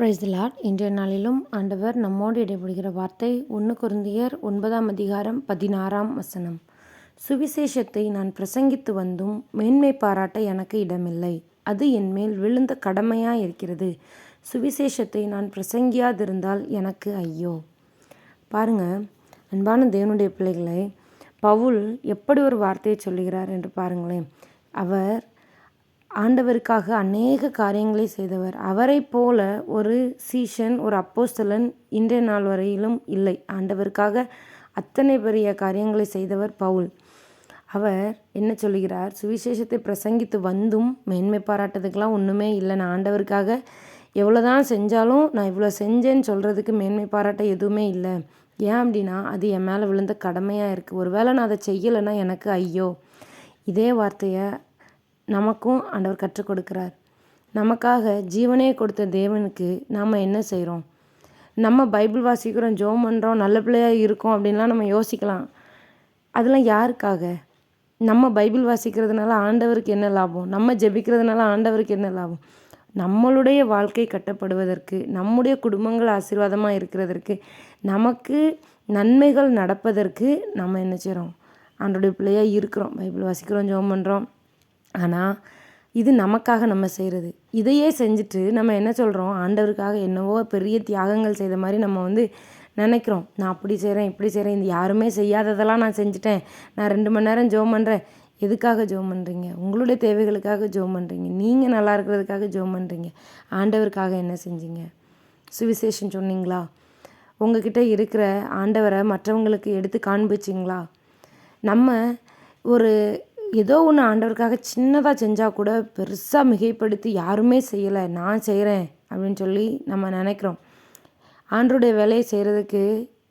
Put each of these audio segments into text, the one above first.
Price Lord இன்றைய நாளிலும் ஆண்டவர் நம்மோடு இடைபடுகிற வார்த்தை ஒன்று குருந்தியர் ஒன்பதாம் அதிகாரம் பதினாறாம் வசனம். சுவிசேஷத்தை நான் பிரசங்கித்து வந்தும் மேன்மை பாராட்ட எனக்கு இடமில்லை. அது என்மேல் விழுந்த கடமையாக இருக்கிறது. சுவிசேஷத்தை நான் பிரசங்கியாதிருந்தால் எனக்கு ஐயோ. பாருங்க அன்பான தேவனுடைய பிள்ளைகளை பவுல் எப்படி ஒரு வார்த்தையை சொல்லுகிறார் என்று பாருங்களேன். அவர் ஆண்டவருக்காக அநேக காரியங்களை செய்தவர். அவரை போல ஒரு சீஷன் ஒரு அப்போஸ்தலன் இன்றைய நாள் வரையிலும் இல்லை. ஆண்டவருக்காக அத்தனை பெரிய காரியங்களை செய்தவர் பவுல். அவர் என்ன சொல்லுகிறார்? சுவிசேஷத்தை பிரசங்கித்து வந்தும் மேன்மை பாராட்டத்துக்கெலாம் ஒன்றுமே இல்லை. நான் ஆண்டவருக்காக எவ்வளோதான் செஞ்சாலும் நான் இவ்வளோ செஞ்சேன்னு சொல்கிறதுக்கு மேன்மை பாராட்ட எதுவுமே இல்லை. ஏன் அப்படின்னா அது என் மேலே விழுந்த கடமையாக இருக்குது ஒரு வேளை நான் அதை செய்யலைன்னா எனக்கு ஐயோ. இதே வார்த்தையை நமக்கும் ஆண்டவர் கற்றுக் கொடுக்குறார். நமக்காக ஜீவனே கொடுத்த தேவனுக்கு நாம் என்ன செய்கிறோம் நம்ம பைபிள் வாசிக்கிறோம் ஜோம் பண்ணுறோம் நல்ல பிள்ளையாக இருக்கோம் அப்படின்லாம் நம்ம யோசிக்கலாம். அதெல்லாம் யாருக்காக? நம்ம பைபிள் வாசிக்கிறதுனால ஆண்டவருக்கு என்ன லாபம்? நம்ம ஜெபிக்கிறதுனால ஆண்டவருக்கு என்ன லாபம்? நம்மளுடைய வாழ்க்கை கட்டப்படுவதற்கு நம்முடைய குடும்பங்கள் ஆசீர்வாதமாக இருக்கிறதற்கு நமக்கு நன்மைகள் நடப்பதற்கு நம்ம என்ன செய்கிறோம் ஆண்டோடைய பிள்ளையாக இருக்கிறோம். பைபிள் வாசிக்கிறோம் ஜோம் பண்ணுறோம் ஆனால் இது நமக்காக நம்ம செய்கிறது இதையே செஞ்சுட்டு நம்ம என்ன சொல்கிறோம் ஆண்டவருக்காக என்னவோ பெரிய தியாகங்கள் செய்த மாதிரி நம்ம வந்து நினைக்கிறோம். நான் அப்படி செய்கிறேன் இப்படி செய்கிறேன் இது யாருமே செய்யாததெல்லாம் நான் செஞ்சுட்டேன். நான் ரெண்டு மணி நேரம் ஜோம் பண்ணுறேன் எதுக்காக ஜோம் பண்ணுறீங்க உங்களுடைய தேவைகளுக்காக ஜோம் பண்ணுறீங்க நீங்கள் நல்லா இருக்கிறதுக்காக ஜோம் பண்ணுறீங்க ஆண்டவருக்காக என்ன செஞ்சீங்க? சுவிசேஷன் சொன்னீங்களா? உங்ககிட்ட இருக்கிற ஆண்டவரை மற்றவங்களுக்கு எடுத்து காண்பிச்சிங்களா? நம்ம ஒரு ஏதோ ஒன்று ஆண்டவருக்காக சின்னதாக செஞ்சால் கூட பெருசாக மிகைப்படுத்தி யாருமே செய்யலை. நான் செய்கிறேன் அப்படின்னு சொல்லி நம்ம நினைக்கிறோம். ஆண்டருடைய வேலையை செய்கிறதுக்கு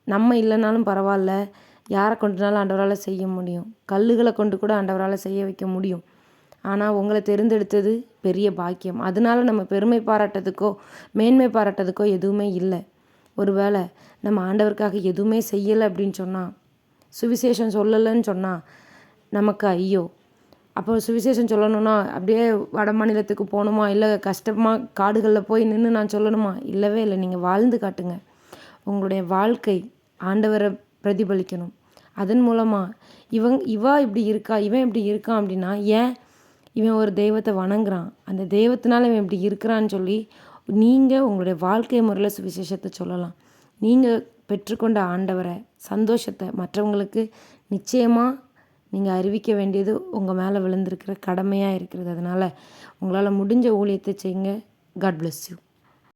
நம்ம இல்லைனாலும் பரவாயில்ல. யாரை கொண்டுனாலும் ஆண்டவரால் செய்ய முடியும். கல்லுகளை கொண்டு கூட ஆண்டவரால் செய்ய வைக்க முடியும். ஆனால் உங்களை தேர்ந்தெடுத்தது பெரிய பாக்கியம். அதனால நம்ம பெருமை பாராட்டதுக்கோ மேன்மை பாராட்டதுக்கோ எதுவுமே இல்லை. ஒரு வேளை நம்ம ஆண்டவருக்காக எதுவுமே செய்யலை அப்படின்னு சொன்னால் சுவிசேஷம் சொல்லலைன்னு சொன்னால் நமக்கு ஐயோ. அப்போ சுவிசேஷம் சொல்லணும்னா அப்படியே வட மாநிலத்துக்கு போகணுமா? இல்லை கஷ்டமாக காடுகளில் போய் நின்று நான் சொல்லணுமா? இல்லவே இல்லை. நீங்கள் வாழ்ந்து காட்டுங்க. உங்களுடைய வாழ்க்கை ஆண்டவரை பிரதிபலிக்கணும். அதன் மூலமாக இவன் இவா இப்படி இருக்கா? இவன் இப்படி இருக்கான் அப்படின்னா ஏன் இவன் ஒரு தெய்வத்தை வணங்குறான்? அந்த தெய்வத்தினால இவன் இப்படி இருக்கிறான்னு சொல்லி நீங்கள் உங்களுடைய வாழ்க்கை முறையில் சுவிசேஷத்தை சொல்லலாம். நீங்கள் பெற்றுக்கொண்ட ஆண்டவரை சந்தோஷத்தை மற்றவங்களுக்கு நிச்சயமாக நீங்கள் அறிவிக்க வேண்டியது உங்கள் மேலே விழுந்திருக்கிற கடமையாக இருக்கிறது. அதனால் உங்களால் முடிஞ்ச ஊழியத்தை செய்யுங்க. God bless you